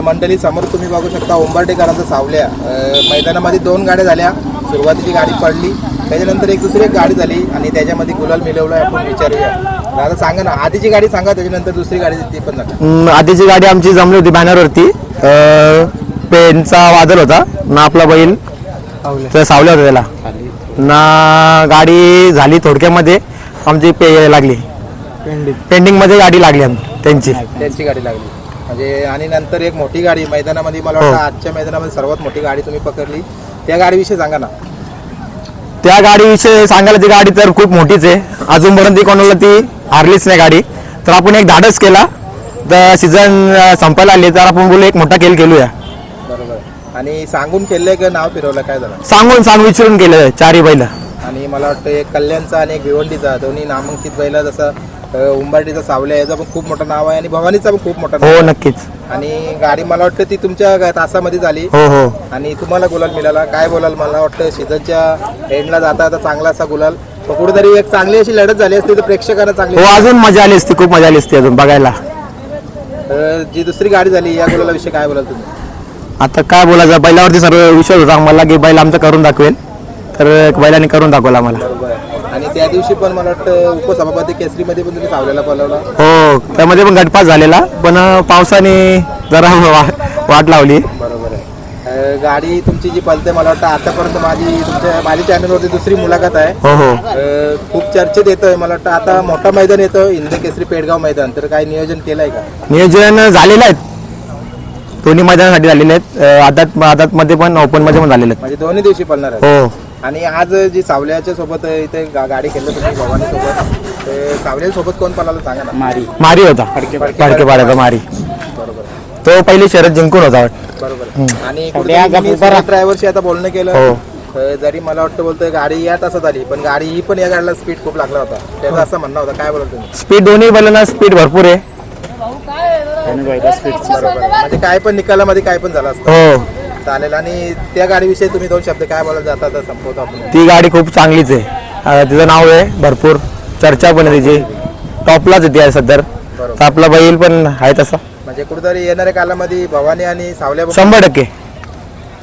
मंडळी समोर तुम्ही बघू शकता उंबरटेकरांचा सावल्या. मैदानामध्ये दोन गाड्या झाल्या. सुरुवातीची गाडी पडली. त्याच्यानंतर एक दुसरी एक गाडी झाली आणि त्याच्यामध्ये गुलाल मिळवला आपण विचारूया. दादा सांगा ना आधीची गाडी सांगा त्याच्यानंतर दुसरी गाडी ती पण सांगा. आधीची गाडी आमची जमली होती बॅनरवरती. पेनचा वादळ होता ना आपला बैल. तर सावल्या होता त्याला. ना गाडी झाली थोडक्यामध्ये आमची पे लागली. पेंडिंग. मध्ये गाडी लागली आम- त्यांची. त्यांची गाडी लागली. म्हणजे आणि नंतर एक मोठी गाडी मैदानामध्ये मला वाटतं आजच्या मैदानामध्ये सर्वात मोठी गाडी तुम्ही पकडली. त्या गाडीविषयी सांगा ना. त्या गाडीविषयी सांगायला ती गाडी तर खूप मोठीच आहे. अजूनपर्यंत ती कोणाला ती हारलीच नाही गाडी. तर आपण एक धाडस केला. तर सीझन संपायला आली. तर आपण बोलू एक मोठा खेळ खेळूया. बरोबर. आणि सांगून केलंय का नाव फिरवलं काय झालं सांगून सांग विचारून केलं चारही बैल. आणि मला वाटतं एक कल्याणचा आणि एक भिवंडीचा दोन्ही नामांकित बैला जसं उंबरटीचा सावल्या याचं पण खूप मोठं नाव आहे आणि भवानीचं पण खूप मोठं नाव हो. नक्कीच. आणि गाडी मला वाटतं ती तुमच्या तासामध्ये झाली. हो हो. आणि तुम्हाला गुलाल मिळाला. काय बोलाल? मला वाटतं सीझनच्या एंडला जाता आता चांगला असा गुलाल. कुठेतरी एक चांगली अशी लढत झाली असती तर प्रेक्षकांना चांगली हो अजून मजा आली असती खूप मजा आली असती अजून बघायला. अ, जी दुसरी गाडी झाली या गुलालाविषयी काय बोलाल तुम्ही? आता काय बोलायचं? बैलावरती सर्व विश्वास होता. आम्हाला की बैल आमचा करून दाखवेल. तर बैलाने करून दाखवला आम्हाला बरोबर. आहे. आणि त्या दिवशी पण मला वाटतं उपसभापती केसरीमध्ये पण तुम्ही सावल्याला बोलवला. हो त्यामध्ये पण गटपास झालेला पण पावसाने जरा वा- वाट लावली. बरोबर आहे. अ, गाडी तुमची जी पलते मला वाटतं आतापर्यंत माझी तुमच्या माझ्या चॅनलवरती दुसरी मुलाखत आहे. हो हो. अ, खूप चर्चेत येतोय मला वाटतं आता मोठा मैदान येतं इंद केसरी पेडगाव मैदान. तर काय नियोजन केलंय का? नियोजन झालेलं आहेत. दोन्ही मैदानासाठी झालेले आहेत. आदात आदातमध्ये पण ओपनमध्ये पण झालेले म्हणजे दोन्ही दिवशी पळणार आहे आहेत. हो. आणि आज जी सावल्याच्या सोबत इथे गा- गाडी खेळलं तुम्ही भवानी सोबत ते सावल्या सोबत कोण पळाला सांगा ना. मारी. मारी होता. फडके- फडके पाड्याचा मारी. बरोबर. तो पहिली शरद जिंकून होता. बरोबर. आणि ड्रायव्हरशी आता बोलणं केलं. हो. अ, जरी मला वाटतं बोलतोय गाडी या तासात आली पण गाडी ही पण या गाडीला स्पीड खूप लागला होता. त्याचं असं म्हणणं होतं. काय बोलत तुम्ही? स्पीड दोन्ही बैलांना स्पीड भरपूर आहे. बरोबर. म्हणजे काय पण निकालामध्ये काय पण झालं असतं. हो. चालेल आणि त्या गाडीविषयी तुम्ही दोन शब्द काय बोलायला जाता तर संपवतो आपण. ती गाडी खूप चांगलीच आहे. अं, तिचं नाव आहे भरपूर. चर्चा पण आहे तिची. टॉपलाच आहे ती आहे सध्या. तर आपला बैल पण आहे तसा. म्हणजे कुठेतरी येणाऱ्या कालामध्ये भवानी आणि सावल्या शंभर टक्के.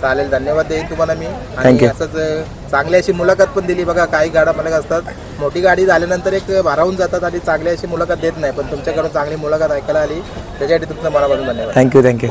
चालेल. धन्यवाद देईन तुम्हाला मी. Thank आणि you. असंच अ, चांगली अशी मुलाखत पण दिली बघा. काही गाड्या मालक असतात. मोठी गाडी झाल्यानंतर एक भारावून जातात आणि चांगली अशी मुलाखत देत नाही. पण तुमच्याकडून चांगली मुलाखत ऐकायला आली. त्याच्यासाठी तुमचं मनापासून धन्यवाद. Thank you thank you